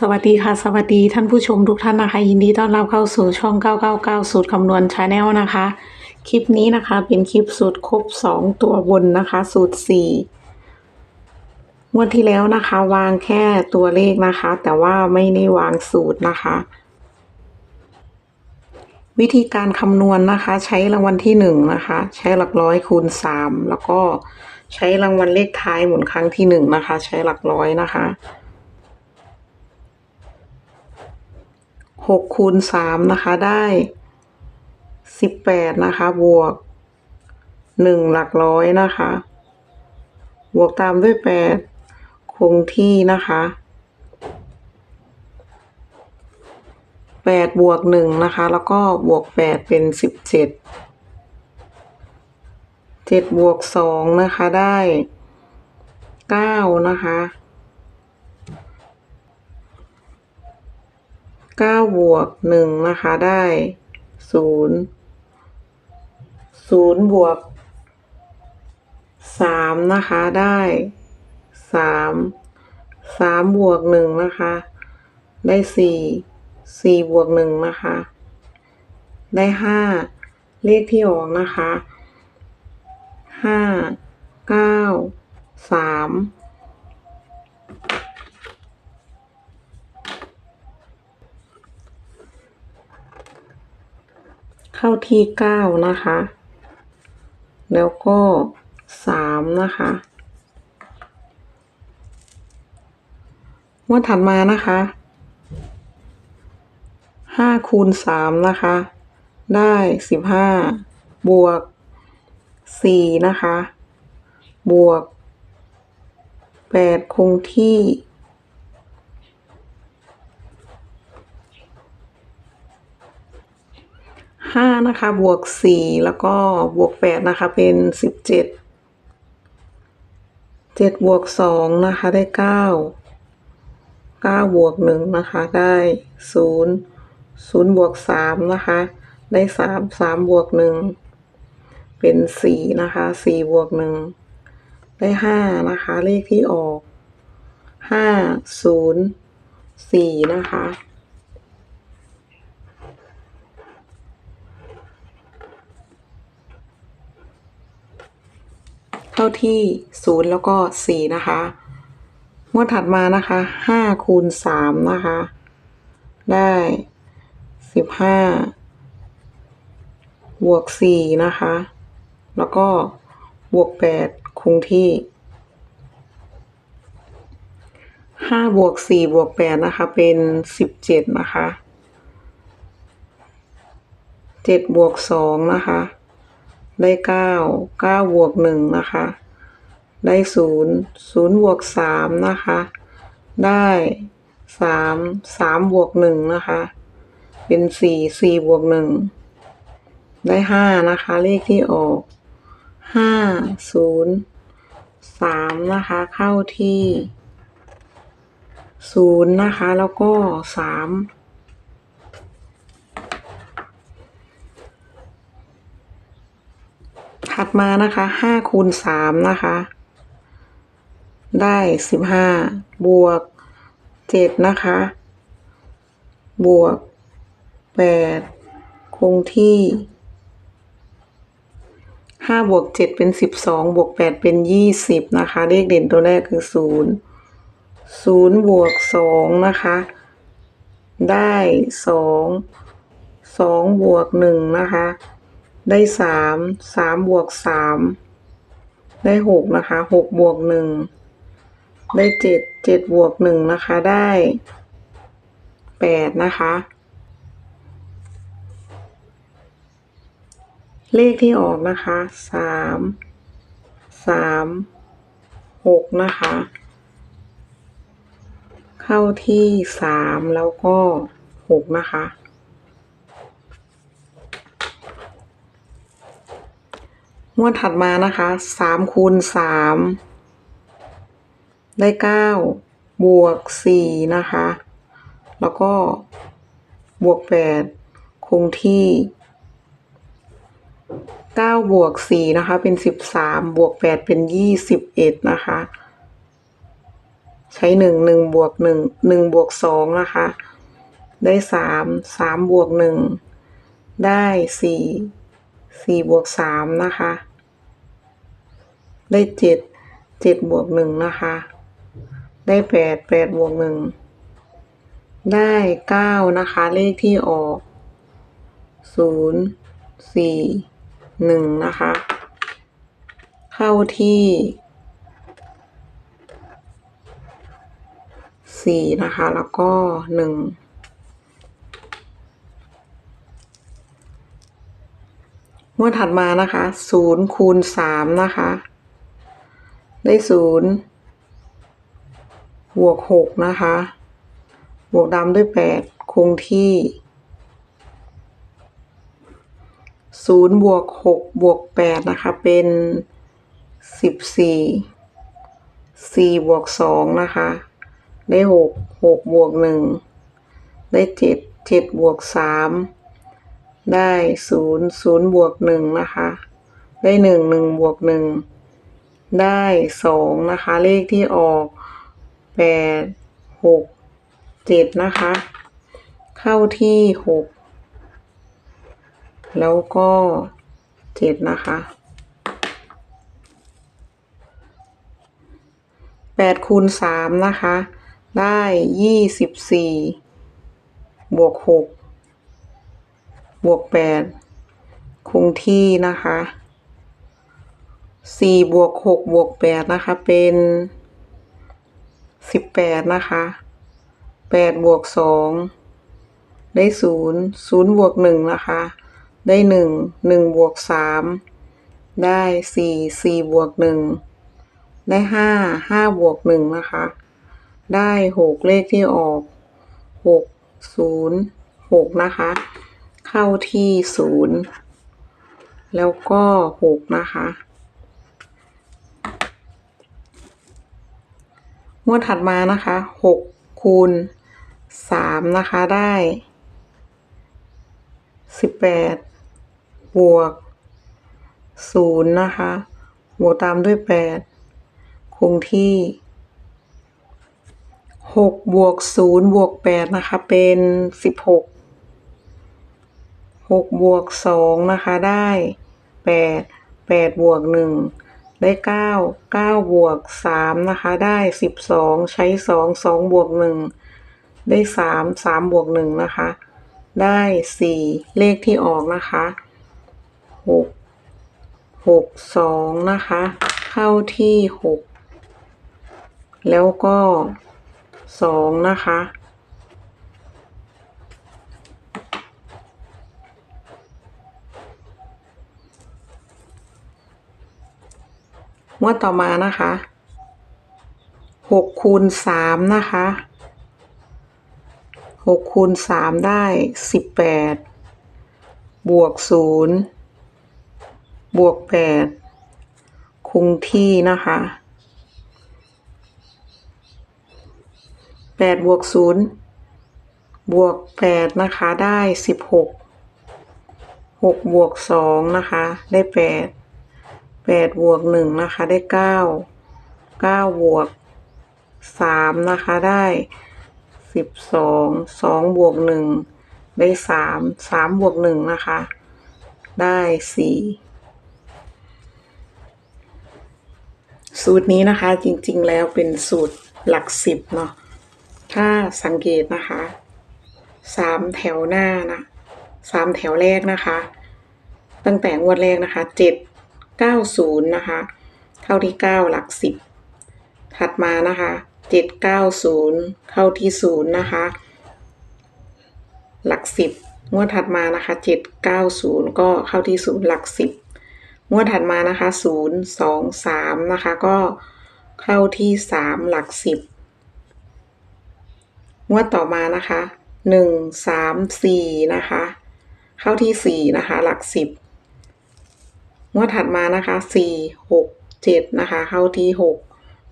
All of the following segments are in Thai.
สวัสดีค่ะ สวัสดีท่านผู้ชมทุกท่านนะคะ ยินดีต้อนรับเข้าสู่ช่อง 999 สูตรคำนวณชาแนลนะคะ คลิปนี้นะคะเป็นคลิปสูตรครบ 2 ตัวบนนะคะ สูตร 4 งวดที่แล้วนะคะ วางแค่ตัวเลขนะคะ แต่ว่าไม่ได้วางสูตรนะคะ วิธีการคำนวณนะคะ ใช้รางวัลที่หนึ่งนะคะ ใช้หลักร้อยคูณสามแล้วก็ใช้รางวัลเลขท้ายหมุนครั้งที่หนึ่งนะคะ ใช้หลักร้อยนะคะ หกคูณสามนะคะได้สิบแปดนะคะบวกหนึ่งหลักร้อยนะคะ บวกตามด้วยแปดคงที่นะคะแปดบวกหนึ่งนะคะ แล้วก็บวกแปดเป็นสิบเจ็ดเจ็ดบวกสองนะคะได้เก้านะคะ 9 บวก 1 นะคะ ได้ 0 0 บวก 3 นะคะ ได้ 3 3 บวก 1 นะคะ ได้ 4 4 บวก 1 นะคะ ได้ 5 เลขที่ออกนะคะ 5 9 3 เข้าที่เก้านะคะ แล้วก็สามนะคะงวดถัดมานะคะห้าคูณสามนะคะ ได้สิบห้าบวกสี่นะคะ บวกแปดคงที่ ห้านะคะ บวกสี่แล้วก็บวกแปดนะคะ เป็นสิบเจ็ดเจ็ดบวกสองนะคะ ได้เก้าเก้าบวกหนึ่งนะคะ ได้ศูนย์ศูนย์บวกสามนะคะ ได้สามสามบวกหนึ่งเป็นสี่นะคะสี่บวกหนึ่งได้ห้านะคะ เลขที่ออกห้าศูนย์สี่นะคะ เข้าที่ศูนย์แล้วก็สี่นะคะ งวดถัดมานะคะห้าคูณสามนะคะ ได้สิบห้าบวกสี่นะคะ แล้วก็บวกแปดคงที่ห้าบวกสี่บวกแปดนะคะ เป็นสิบเจ็ดนะคะเจ็ดบวกสองนะคะ ได้เก้าเก้าบวกหนึ่งนะคะ ได้ศูนย์ศูนย์บวกสามนะคะ ได้สามสามบวกหนึ่งนะคะ เป็นสี่สี่บวกหนึ่งได้ห้านะคะ เลขที่ออกห้าศูนย์สามนะคะ เข้าที่ศูนย์นะคะ แล้วก็สาม ถัดมานะคะห้าคูณสามนะคะ ได้สิบห้าบวกเจ็ดนะคะ บวกแปดคงที่ห้าบวกเจ็ดเป็นสิบสองบวกแปดเป็นยี่สิบนะคะ เลขเด่นตัวแรกคือศูนย์ศูนย์บวกสองนะคะ ได้สองสองบวกหนึ่งนะคะ ได้สามสามบวกสามได้หกนะคะหกบวกหนึ่งได้เจ็ดเจ็ดบวกหนึ่งนะคะได้แปดนะคะ เลขที่ออกนะคะสามสามหกนะคะ เข้าที่สามแล้วก็หกนะคะ งวดถัดมานะคะสามคูณสามได้เก้าบวกสี่นะคะ แล้วก็บวกแปดคงที่เก้าบวกสี่นะคะเป็นสิบสามบวกแปดเป็นยี่สิบเอ็ดนะคะ ใช้หนึ่งหนึ่งบวกหนึ่งหนึ่งบวกสองนะคะ ได้สามสามบวกหนึ่งได้สี่ สี่บวกสามนะคะ ได้เจ็ดเจ็ดบวกหนึ่งนะคะ ได้แปดแปดบวกหนึ่งได้เก้านะคะ เลขที่ออกศูนย์สี่หนึ่งนะคะ เข้าที่สี่นะคะ แล้วก็หนึ่ง งวดถัดมานะคะศูนย์คูณสามนะคะ ได้ศูนย์บวกหกนะคะ บวกดำด้วยแปดคงที่ศูนย์บวกหกบวกแปดนะคะ เป็นสิบสี่สี่บวกสองนะคะ ได้หกหกบวกหนึ่งได้เจ็ดเจ็ดบวกสาม ได้ศูนย์ศูนย์บวกหนึ่งนะคะ ได้หนึ่งหนึ่งบวกหนึ่งได้สองนะคะ เลขที่ออกแปดหกเจ็ดนะคะ เข้าที่หกแล้วก็เจ็ดนะคะแปดคูณสามนะคะ ได้ยี่สิบสี่บวกหก บวกแปดคงที่นะคะสี่บวกหกบวกแปดนะคะ เป็นสิบแปดนะคะแปดบวกสองได้ศูนย์ศูนย์บวกหนึ่งนะคะ ได้หนึ่งหนึ่งบวกสามได้สี่สี่บวกหนึ่งได้ห้าห้าบวกหนึ่งนะคะ ได้หกเลขที่ออกหกศูนย์หกนะคะ เข้าที่ศูนย์แล้วก็หกนะคะ งวดถัดมานะคะหกคูณสามนะคะได้สิบแปดบวกศูนย์นะคะบวกตามด้วยแปดคงที่หกบวกศูนย์บวกแปดนะคะ เป็นสิบหก หกบวกสองนะคะ ได้แปดแปดบวกหนึ่งได้เก้าเก้าบวกสามนะคะ ได้สิบสองใช้สองสองบวกหนึ่งได้สามสามบวกหนึ่งนะคะ ได้สี่เลขที่ออกนะคะหกหกสองนะคะ เข้าที่หกแล้วก็สองนะคะ งวดต่อมานะคะหกคูณสามนะคะหกคูณสามได้สิบแปดบวกศูนย์บวกแปดคงที่นะคะแปดบวกศูนย์บวกแปดนะคะได้สิบหกหกบวกสองนะคะ ได้แปด แปดบวกหนึ่งนะคะ ได้เก้าเก้าบวกสามนะคะได้สิบสองสองบวกหนึ่งได้สามสามบวกหนึ่งนะคะ ได้สี่สูตรนี้นะคะจริงๆแล้วเป็นสูตรหลักสิบเนาะถ้าสังเกตนะคะสามแถวหน้านะสามแถวแรกนะคะ ตั้งแต่งวดแรกนะคะเจ็ด เก้าศูนย์นะคะ เข้าที่เก้าหลักสิบถัดมานะคะเจ็ดเก้าศูนย์เข้าที่ศูนย์นะคะ หลักสิบงวดถัดมานะคะเจ็ดเก้าศูนย์ก็เข้าที่ศูนย์หลักสิบงวดถัดมานะคะศูนย์สองสามนะคะ ก็เข้าที่สามหลักสิบงวดต่อมานะคะหนึ่งสามสี่นะคะ เข้าที่สี่นะคะ หลักสิบ งวดถัดมานะคะสี่หกเจ็ดนะคะ เข้าที่หก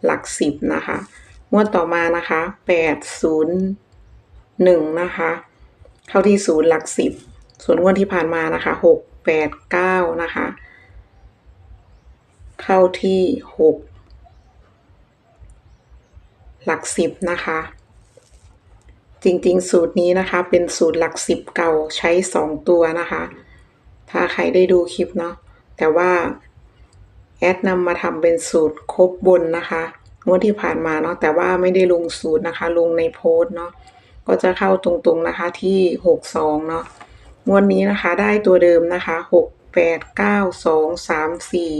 หลักสิบนะคะงวดต่อมานะคะแปดศูนย์หนึ่งนะคะ เข้าที่ศูนย์หลักสิบส่วนงวดที่ผ่านมานะคะหกแปดเก้านะคะ เข้าที่หกหลักสิบนะคะ จริงๆ สูตรนี้นะคะ เป็นสูตรหลักสิบเก่าใช้สองตัวนะคะ ถ้าใครได้ดูคลิปเนาะ แต่ว่าแอดนำมาทำเป็นสูตรครบบนนะคะงวดที่ผ่านมาเนาะแต่ว่าไม่ได้ลงสูตรนะคะ ลงในโพสเนาะก็จะเข้าตรงๆนะคะที่หกสองเนาะงวดนี้นะคะได้ตัวเดิมนะคะหกแปดเก้าสองสามสี่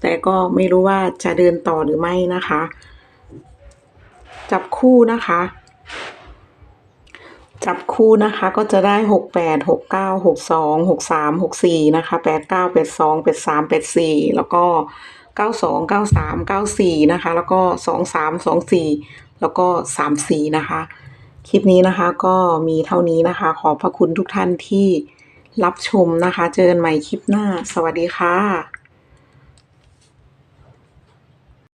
แต่ก็ไม่รู้ว่าจะเดินต่อหรือไม่นะคะ จับคู่นะคะ จับคู่นะคะก็จะได้หกแปดหกเก้าหกสองหกสามหกสี่นะคะแปดเก้าแปดสองแปดสามแปดสี่แล้วก็เก้าสองเก้าสามเก้าสี่นะคะ แล้วก็สองสามสองสี่แล้วก็สามสี่นะคะ คลิปนี้นะคะก็มีเท่านี้นะคะ ขอบพระคุณทุกท่านที่รับชมนะคะ เจอกันใหม่คลิปหน้า สวัสดีค่ะ